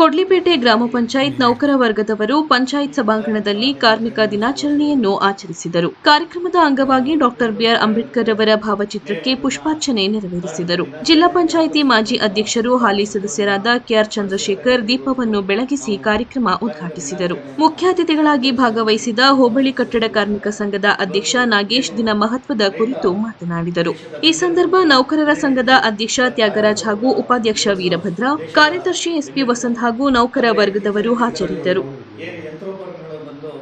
ಕೊಡ್ಲಿಪೇಟೆ ಗ್ರಾಮ ಪಂಚಾಯತ್ ನೌಕರ ವರ್ಗದವರು ಪಂಚಾಯತ್ ಸಭಾಂಗಣದಲ್ಲಿ ಕಾರ್ಮಿಕ ದಿನಾಚರಣೆಯನ್ನು ಆಚರಿಸಿದರು. ಕಾರ್ಯಕ್ರಮದ ಅಂಗವಾಗಿ ಡಾಕ್ಟರ್ ಬಿಆರ್ ಅಂಬೇಡ್ಕರ್ ಅವರ ಭಾವಚಿತ್ರಕ್ಕೆ ಪುಷ್ಪಾರ್ಚನೆ ನೆರವೇರಿಸಿದರು. ಜಿಲ್ಲಾ ಪಂಚಾಯಿತಿ ಮಾಜಿ ಅಧ್ಯಕ್ಷರು, ಹಾಲಿ ಸದಸ್ಯರಾದ ಕೆಆರ್ ಚಂದ್ರಶೇಖರ್ ದೀಪವನ್ನು ಬೆಳಗಿಸಿ ಕಾರ್ಯಕ್ರಮ ಉದ್ಘಾಟಿಸಿದರು. ಮುಖ್ಯ ಅತಿಥಿಗಳಾಗಿ ಭಾಗವಹಿಸಿದ ಹೋಬಳಿ ಕಟ್ಟಡ ಕಾರ್ಮಿಕ ಸಂಘದ ಅಧ್ಯಕ್ಷ ನಾಗೇಶ್ ದಿನ ಮಹತ್ವದ ಕುರಿತು ಮಾತನಾಡಿದರು. ಈ ಸಂದರ್ಭ ನೌಕರರ ಸಂಘದ ಅಧ್ಯಕ್ಷ ತ್ಯಾಗರಾಜ್ ಹಾಗೂ ಉಪಾಧ್ಯಕ್ಷ ವೀರಭದ್ರ, ಕಾರ್ಯದರ್ಶಿ ಎಸ್ಪಿ ವಸಂತ್ ಹಾಗೂ ನೌಕರ ವರ್ಗದವರು ಹಾಜರಿದ್ದರು. ಏನು ಯಂತ್ರೋಪಕರಣಗಳು ಬಂದು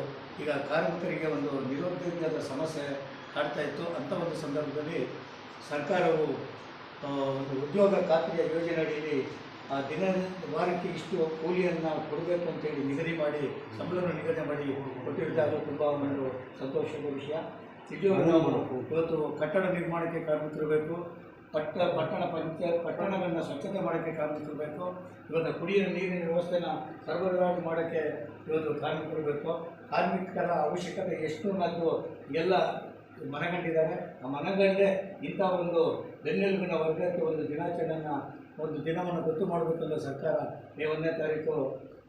ಈಗ ಕಾರ್ಮಿಕರಿಗೆ ಒಂದು ನಿರುದ್ಯೋಗದ ಸಮಸ್ಯೆ ಕಾಡ್ತಾ ಇತ್ತು ಅಂಥ ಒಂದು ಸಂದರ್ಭದಲ್ಲಿ ಸರ್ಕಾರವು ಆ, ಒಂದು ಉದ್ಯೋಗ ಖಾತ್ರಿಯ ಯೋಜನೆ ಅಡಿಯಲ್ಲಿ ಆ ದಿನ ವಾರಕ್ಕೆ ಇಷ್ಟು ಕೂಲಿಯನ್ನು ಕೊಡಬೇಕು ಅಂತೇಳಿ ನಿಗದಿ ಮಾಡಿ ಸಂಬಳವನ್ನು ನಿಗದಿ ಮಾಡಿ ಕೊಟ್ಟಿದ್ದಾಗ ತುಂಬ ಒಂದು ಸಂತೋಷದ ವಿಷಯ. ಇದು ನಾವು ಇವತ್ತು ಕಟ್ಟಡ ನಿರ್ಮಾಣಕ್ಕೆ ಕಾರ್ಮಿಕರು ಬೇಕು ಪಟ್ಟ, ಪಟ್ಟಣ ಪಂಚ ಪಟ್ಟಣಗಳನ್ನು ಸ್ವಚ್ಛತೆ ಮಾಡೋಕ್ಕೆ ಕಾರ್ಮಿಕರು ಬೇಕು ಇವತ್ತು ಕುಡಿಯುವ ನೀರಿನ ವ್ಯವಸ್ಥೆನ ಸರಬರಾಜು ಮಾಡೋಕ್ಕೆ ಇವತ್ತು ಕಾರ್ಮಿಕರು ಬೇಕು ಕಾರ್ಮಿಕರ ಅವಶ್ಯಕತೆ ಎಷ್ಟು ಅನ್ನೋದು ಎಲ್ಲ ಮನಗಂಡಿದ್ದಾರೆ. ಆ ಮನಗಂಡೆ ಇಂಥ ಒಂದು ಬೆನ್ನೆಲುಬಿನ ವರ್ಗಕ್ಕೆ ಒಂದು ದಿನಾಚರಣೆಯನ್ನು, ಒಂದು ದಿನವನ್ನು ಗೊತ್ತು ಮಾಡಬೇಕಂತ ಸರ್ಕಾರ. ಈ ಒಂದನೇ ತಾರೀಕು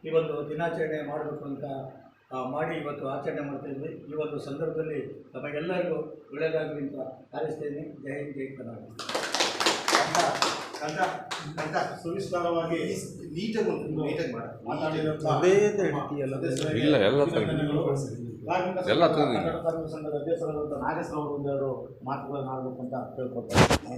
ಈ ಒಂದು ದಿನಾಚರಣೆ ಮಾಡಬೇಕು ಅಂತ ಮಾಡಿ ಇವತ್ತು ಆಚರಣೆ ಮಾಡ್ತಾ ಇವತ್ತು ಈ ಒಂದು ಸಂದರ್ಭದಲ್ಲಿ ತಮಗೆಲ್ಲರಿಗೂ ಒಳ್ಳೆಯದಾಗಲಿ ಅಂತ ಹಾರೈಸ್ತೇನೆ ಜೈ ಹಿಂದ್, ಜೈ ಕರ್ನಾಟಕ. ಸುವಿಸ್ತಾರವಾಗಿ ನೀಟಾಗಿ ನೀಟಾಗಿ ಮಾಡಿ. ಇಲ್ಲ, ಎಲ್ಲ. ಎಲ್ಲ ತೆಗ್ದು. ಕನ್ನಡ ಕಾರ್ಮಿಕ ಸಂಘದ ಅಧ್ಯಕ್ಷರಾದಂಥ ನಾಗೇಶ್ವರ ಅವರು ಒಂದೆರಡು ಮಾತುಗಳನ್ನು ಆಡಬೇಕು ಅಂತ ಕೇಳ್ಕೊಳ್ತಾರೆ